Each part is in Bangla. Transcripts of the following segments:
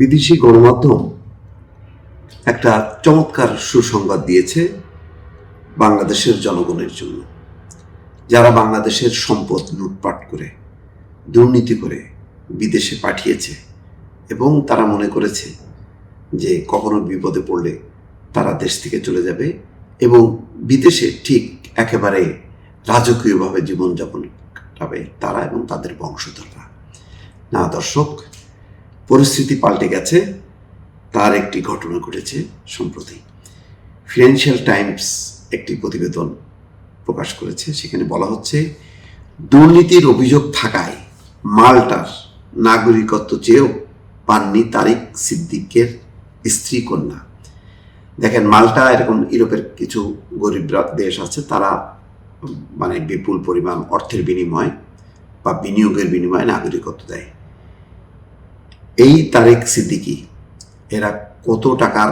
বিদেশি গণমাধ্যম একটা চমৎকার সুসংবাদ দিয়েছে বাংলাদেশের জনগণের জন্য। যারা বাংলাদেশের সম্পদ লুটপাট করে, দুর্নীতি করে বিদেশে পাঠিয়েছে এবং তারা মনে করেছে যে কখনো বিপদে পড়লে তারা দেশ থেকে চলে যাবে এবং বিদেশে ঠিক একেবারে রাজকীয়ভাবে জীবনযাপন কাটাবে তারা এবং তাদের বংশধররা। না, দর্শক পরিস্থিতি পাল্টে গেছে। তার একটি ঘটনা ঘটেছে সম্প্রতি। ফিনান্সিয়াল টাইমস একটি প্রতিবেদন প্রকাশ করেছে। সেখানে বলা হচ্ছে, দুর্নীতির অভিযোগ থাকায় মাল্টার নাগরিকত্ব চেয়েও পাননি তারিক সিদ্দিকের স্ত্রী কন্যা। দেখেন, মাল্টা এরকম ইউরোপের কিছু গরিব দেশ আছে, তারা মানে বিপুল পরিমাণ অর্থের বিনিময় বা বিনিয়োগের বিনিময়ে নাগরিকত্ব দেয়। এই তারেক সিদ্দিকি, এরা কত টাকার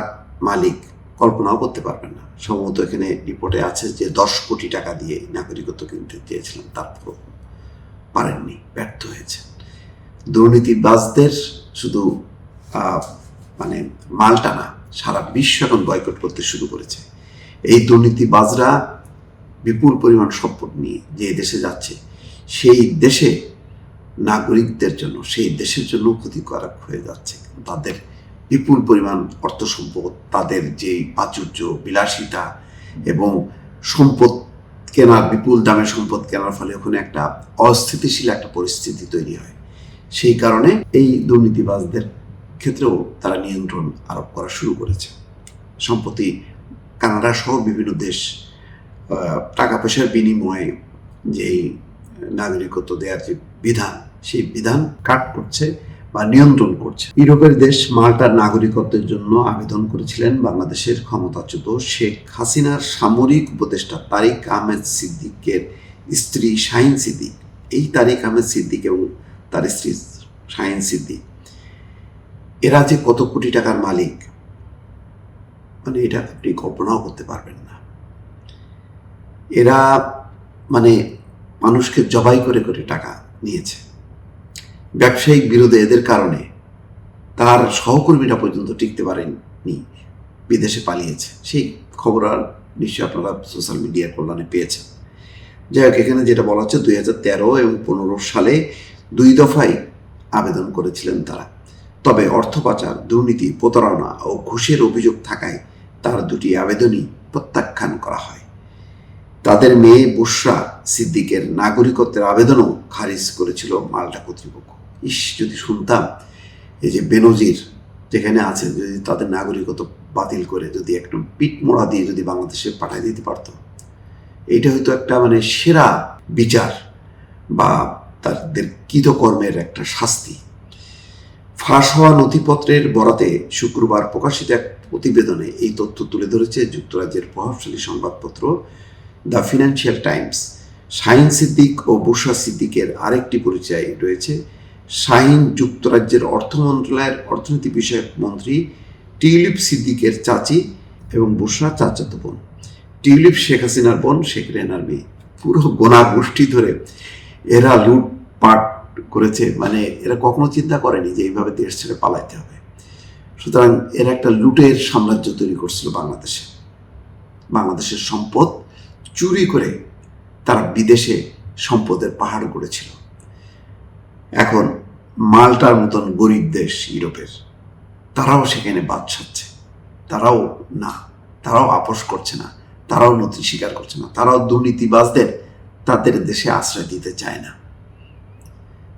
মালিক কল্পনাও করতে পারবেন না। সম্ভবত এখানে রিপোর্টে আছে যে দশ কোটি টাকা দিয়ে নাগরিকত্ব কিনতে চেয়েছিলেন তারপর পারেননি, ব্যর্থ হয়েছে। দুর্নীতিবাজদের শুধু মানে মালটা না, সারা বিশ্ব এখন বয়কট করতে শুরু করেছে। এই দুর্নীতিবাজরা বিপুল পরিমাণ সম্পদ নিয়ে যে দেশে যাচ্ছে, সেই দেশে নাগরিকদের জন্য, সেই দেশের জন্য ক্ষতিকারক হয়ে যাচ্ছে। তাদের বিপুল পরিমাণ অর্থ সম্পদ, তাদের যে প্রাচুর্য, বিলাসিতা এবং সম্পদ কেনার, বিপুল দামে সম্পদ কেনার ফলে ওখানে একটা অস্থিতিশীল একটা পরিস্থিতি তৈরি হয়। সেই কারণে এই দুর্নীতিবাজদের ক্ষেত্রেও তারা নিয়ন্ত্রণ আরোপ করা শুরু করেছে। সম্প্রতি কানাডা সহ বিভিন্ন দেশ টাকা পয়সার বিনিময়ে যেই নাগরিকত্ব দেওয়ার যে বিধান সেই বিধান কাট করছে বা নিয়ন্ত্রণ করছে। ইউরোপের দেশ মাল্টার নাগরিকত্বের জন্য আবেদন করেছিলেন বাংলাদেশের ক্ষমতাচ্যুত শেখ হাসিনার সামরিক উপদেষ্টা তারিক আহমেদ সিদ্দিকের স্ত্রী শাহিন সিদ্দিক। এই তারিক আহমেদ সিদ্দিক এবং তার স্ত্রী শাহিন সিদ্দিক। এরা যে কত কোটি টাকার মালিক মানে এটা আপনি কল্পনাও করতে পারবেন না। এরা মানে মানুষকে জবাই করে করে টাকা নিয়েছে। ব্যবসায়িক বিরোধে এদের কারণে তার সহকর্মীরা পর্যন্ত টিকতে পারেননি, বিদেশে পালিয়েছে। সেই খবর আর নিশ্চয়ই আপনারা সোশ্যাল মিডিয়ার কল্যাণে পেয়েছেন। যাই হোক, এখানে যেটা বলা হচ্ছে, দুই হাজার তেরো এবং পনেরো সালে দুই দফায় আবেদন করেছিলেন তারা। তবে অর্থ পাচার, দুর্নীতি, প্রতারণা ও ঘুষের অভিযোগ থাকায় তার দুটি আবেদনই প্রত্যাখ্যান করা হয়। তাদের মেয়ে বুসরা সিদ্দিকের নাগরিকত্বের আবেদনও খারিজ করেছিল মাল্টা কর্তৃপক্ষ। ইস, যদি শুনতাম এই যে বেনজির যেখানে আছে যদি তাদের নাগরিকত্ব বাতিল করে যদি একটু পিট মোড়া দিয়ে যদি বাংলাদেশে পাঠিয়ে দিতে পারত। এইটা হয়তো একটা মানে সেরা বিচার বা তাদের কৃতকর্মের একটা শাস্তি। ফাঁস হওয়া নথিপত্রের বরাতে শুক্রবার প্রকাশিত এক প্রতিবেদনে এই তথ্য তুলে ধরেছে যুক্তরাজ্যের প্রভাবশালী সংবাদপত্র the Financial Times. Shahin Siddiq ও বুশরা সিদ্দিকের আরেকটি পরিচয় রয়েছে। শাহিন যুক্তরাজ্যের অর্থ মন্ত্রণালয়ের অর্থনীতি বিষয়ক মন্ত্রী টিউলিপ সিদ্দিকের চাচি এবং বুশরা চাচাতো বোন। টিউলিপ শেখ হাসিনার বোন, শেখ রেনার মেয়ে। পুরো গোনা গোষ্ঠী ধরে এরা লুটপাট করেছে। মানে এরা কখনো চিন্তা করেনি যে এইভাবে দেশ ছেড়ে পালাইতে হবে। সুতরাং এরা একটা লুটের সাম্রাজ্য তৈরি করছিল বাংলাদেশে। বাংলাদেশের সম্পদ চুরি করে তারা বিদেশে সম্পদের পাহাড় গড়েছিল। এখন মাল্টার মতন গরিব দেশ ইউরোপের। তারাও সেখানে বাদ সাচ্ছে তারাও না, তারাও আপোষ করছে না, তারাও নথি স্বীকার করছে না, তারাও দুর্নীতিবাজদের তাদের দেশে আশ্রয় দিতে চায় না।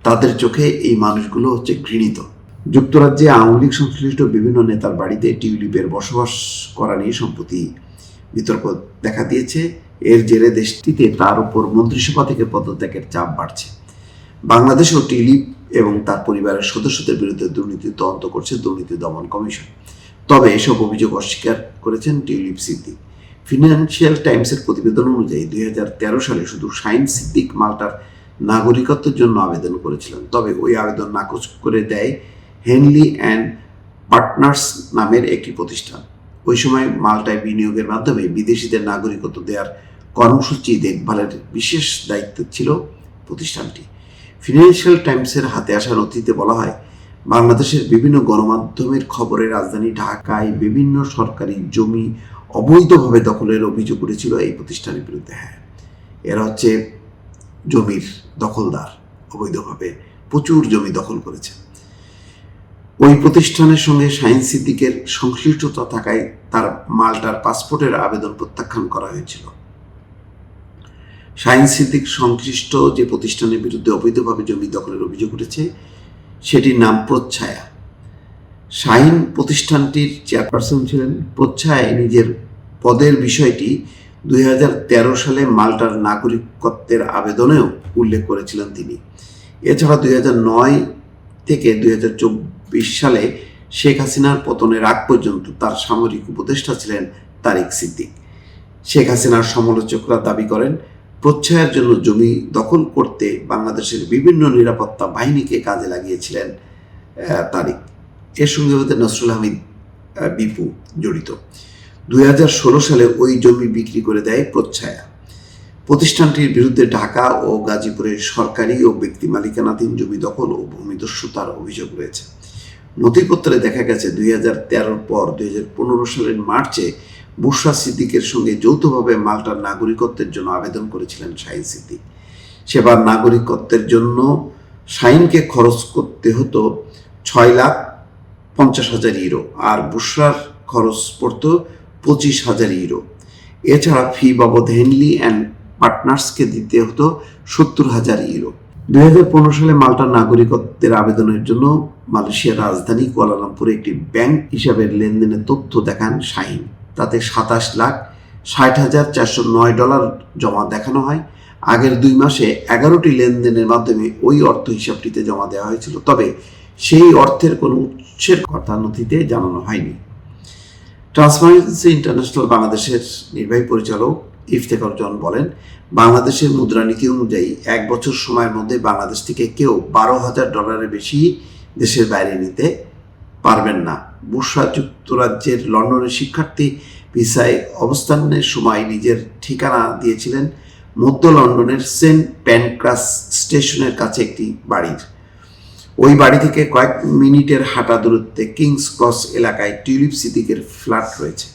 তাদের চোখে এই মানুষগুলো হচ্ছে ঘৃণিত। যুক্তরাজ্যে আওয়ামী লীগ সংশ্লিষ্ট বিভিন্ন নেতার বাড়িতে টিউলিপের বসবাস করা নিয়ে সম্প্রতি বিতর্ক দেখা দিয়েছে। এর জেরে দেশটিতে তার উপর মন্ত্রিসভা থেকে পদত্যাগের চাপ বাড়ছে। বাংলাদেশেও টিলিপ এবং তার পরিবারের সদস্যদের বিরুদ্ধে দুর্নীতি তদন্ত করছে দুর্নীতি দমন কমিশন। তবে এসব অভিযোগ অস্বীকার করেছেন টিউলিপ সিদ্দিক। ফিনান্সিয়াল টাইমসের প্রতিবেদন অনুযায়ী দুই হাজার তেরো সালে শুধু শাইন সিদ্দিক মাল্টার নাগরিকত্বের জন্য আবেদন করেছিলেন। তবে ওই আবেদন নাকচ করে দেয় হেনলি অ্যান্ড পার্টনার্স নামের একটি প্রতিষ্ঠান। ওই সময় মাল্টায় বিনিয়োগের মাধ্যমে বিদেশিদের নাগরিকত্ব দেওয়ার কর্মসূচি দেখভালের বিশেষ দায়িত্ব ছিল প্রতিষ্ঠানটি। ফিনান্সিয়াল টাইমসের হাতে আসা নথিতে বলা হয়, বাংলাদেশের বিভিন্ন গণমাধ্যমের খবরে রাজধানী ঢাকায় বিভিন্ন সরকারি জমি অবৈধভাবে দখলের অভিযোগ উঠেছিল এই প্রতিষ্ঠানের বিরুদ্ধে। হ্যাঁ এরা হচ্ছে জমির দখলদার, অবৈধভাবে প্রচুর জমি দখল করেছে। ওই প্রতিষ্ঠানের সঙ্গে সায়েন্স সিদ্দিকের সংশ্লিষ্টতা থাকায় তার মাল্টার পাসপোর্টের আবেদন প্রত্যাখ্যান করা হয়েছিল। শাহিন সিদ্দিক সংশ্লিষ্ট যে প্রতিষ্ঠানের বিরুদ্ধে অবৈধভাবে জমি দখলের অভিযোগ উঠেছে, সেটির নাম প্রচ্ছায়া। শাহিন প্রতিষ্ঠানটির চেয়ারপারসন ছিলেন। প্রচ্ছায়ায় নিজের পদের বিষয়টি দুই হাজার তেরো সালে মাল্টার নাগরিকত্বের আবেদনেও উল্লেখ করেছিলেন তিনি। এছাড়া দুই থেকে দুই হাজার চব্বিশ সালে শেখ হাসিনার পতনের আগ পর্যন্ত তার সামরিক উপদেষ্টা ছিলেন তারিক সিদ্দিক। শেখ হাসিনার সমালোচকরা দাবি করেন প্রচ্ছায়ের জন্য জমি দখল করতে বাংলাদেশের বিভিন্ন নিরাপত্তা বাহিনীকে কাজে লাগিয়েছিলেন তারিক। এর সঙ্গে হতে নসরুল হামিদ বিপু জড়িত। দুই হাজার ষোলো সালে ওই জমি বিক্রি করে দেয় প্রচ্ছায়া। প্রতিষ্ঠানটির বিরুদ্ধে ঢাকা ও গাজীপুরের সরকারি ও ব্যক্তি মালিকানাধীন জমি দখল ও ভূমিদস্যুতার অভিযোগ রয়েছে। নথিপত্রে দেখা গেছে, দুই হাজার পর দুই হাজার পনেরো সালের মার্চে বুশরা সিদ্দিকের সঙ্গে যৌথভাবে মাল্টার নাগরিকত্বের জন্য আবেদন করেছিলেন শাহিন সিদ্দিক। সেবার নাগরিকত্বের জন্য শাহিনকে খরচ করতে হতো ছয় লাখ পঞ্চাশ হাজার ইউরো আর বুশরার খরচ পড়তো পঁচিশ হাজার ইউরো। এছাড়া ফি বাবদ হেনলি অ্যান্ড পার্টনার্সকে দিতে হতো সত্তর হাজার ইউরো। দুই হাজার পনেরো সালে মাল্টার নাগরিকত্বের আবেদনের জন্য মালয়েশিয়ার রাজধানী কুয়ালালামপুরে একটি ব্যাংক হিসাবের লেনদেনের তথ্য দেখান শাহিন। তাতে সাতাশ লাখ ষাট হাজার চারশো নয় ডলার জমা দেখানো হয়। আগের দুই মাসে এগারোটি লেনদেনের মাধ্যমে ওই অর্থ হিসাবটিতে জমা দেওয়া হয়েছিল, তবে সেই অর্থের কোনো উৎসের কথা নথিতে জানানো হয়নি। ট্রান্সপারেন্সি ইন্টারন্যাশনাল বাংলাদেশের নির্বাহী পরিচালক ইফতেখার জন বলেন, বাংলাদেশের মুদ্রানীতি অনুযায়ী এক বছর সময়ের মধ্যে বাংলাদেশ থেকে কেউ বারো হাজার ডলারের বেশি দেশের বাইরে নিতে পারবেন না। বুশরা যুক্তরাজ্যের লন্ডনের শিক্ষার্থী ভিসায় অবস্থানের সময় নিজের ঠিকানা দিয়েছিলেন মধ্য লন্ডনের সেন্ট প্যানক্রাস স্টেশনের কাছে একটি বাড়ির। ওই বাড়ি থেকে কয়েক মিনিটের হাঁটা দূরত্বে কিংস ক্রস এলাকায় টিউলিপ সিদ্দিকের ফ্ল্যাট রয়েছে।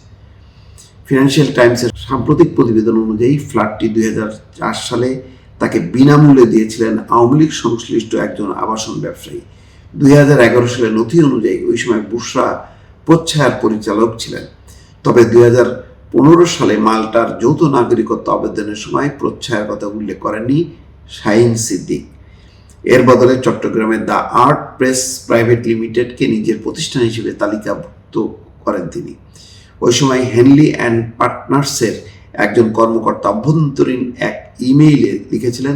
ফিনান্সিয়াল টাইমসের সাম্প্রতিক প্রতিবেদন অনুযায়ী ফ্ল্যাটটি দুই হাজার চার সালে তাকে বিনামূল্যে দিয়েছিলেন আওয়ামী লীগ সংশ্লিষ্ট একজন আবাসন ব্যবসায়ী। দুই হাজার এগারো সালের নথি অনুযায়ী ওই সময় বুশরা প্রচ্ছায়ার পরিচালক ছিলেন। তবে দুই সালে মাল্টার যৌথ নাগরিকত্ব আবেদনের সময় প্রচ্ছায়ার কথা উল্লেখ করেননি শাহিন সিদ্দিক। এর বদলে চট্টগ্রামের দ্য আর্ট প্রেস প্রাইভেট লিমিটেডকে নিজের প্রতিষ্ঠান হিসেবে তালিকাভুক্ত করেন তিনি। ওই সময় হেনলি অ্যান্ড পার্টনার্সের একজন কর্মকর্তা অভ্যন্তরীণ এক ইমেইলে লিখেছিলেন,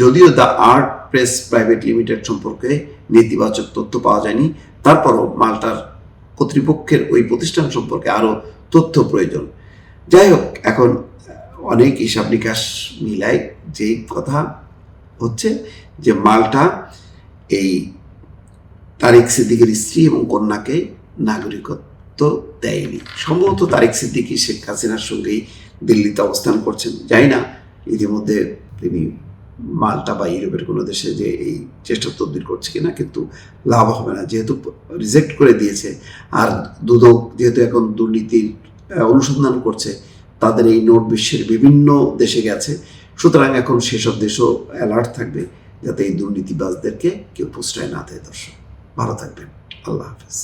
যদিও the Art Press Private Limited সম্পর্কে নেতিবাচক তথ্য পাওয়া যায়নি। তারপরও মাল্টার কর্তৃপক্ষের ওই প্রতিষ্ঠান সম্পর্কে আরও তথ্য প্রয়োজন। যাই হোক, এখন অনেক হিসাব নিকাশ মিলায় যেই কথা হচ্ছে যে মালটা এই তারিক সিদ্দিকের স্ত্রী এবং কন্যাকে নাগরিকত্ব দেয়নি। সম্ভবত তারিক সিদ্দিকি শেখ হাসিনার সঙ্গেই দিল্লিতে অবস্থান করছেন। যাই না, ইতিমধ্যে তিনি মাল্টা বা ইউরোপের কোনো দেশে যে এই চেষ্টা তদবির করছে কিনা কিন্তু লাভ হবে না। যেহেতু রিজেক্ট করে দিয়েছে, আর দুদক যেহেতু এখন দুর্নীতির অনুসন্ধান করছে, তাদের এই নোট বিশ্বের বিভিন্ন দেশে গেছে। সুতরাং এখন সেসব দেশও অ্যালার্ট থাকবে যাতে এই দুর্নীতিবাজদেরকে কেউ প্রশ্রয় না দেয় দর্শক। ভালো থাকবেন। আল্লাহ হাফেজ।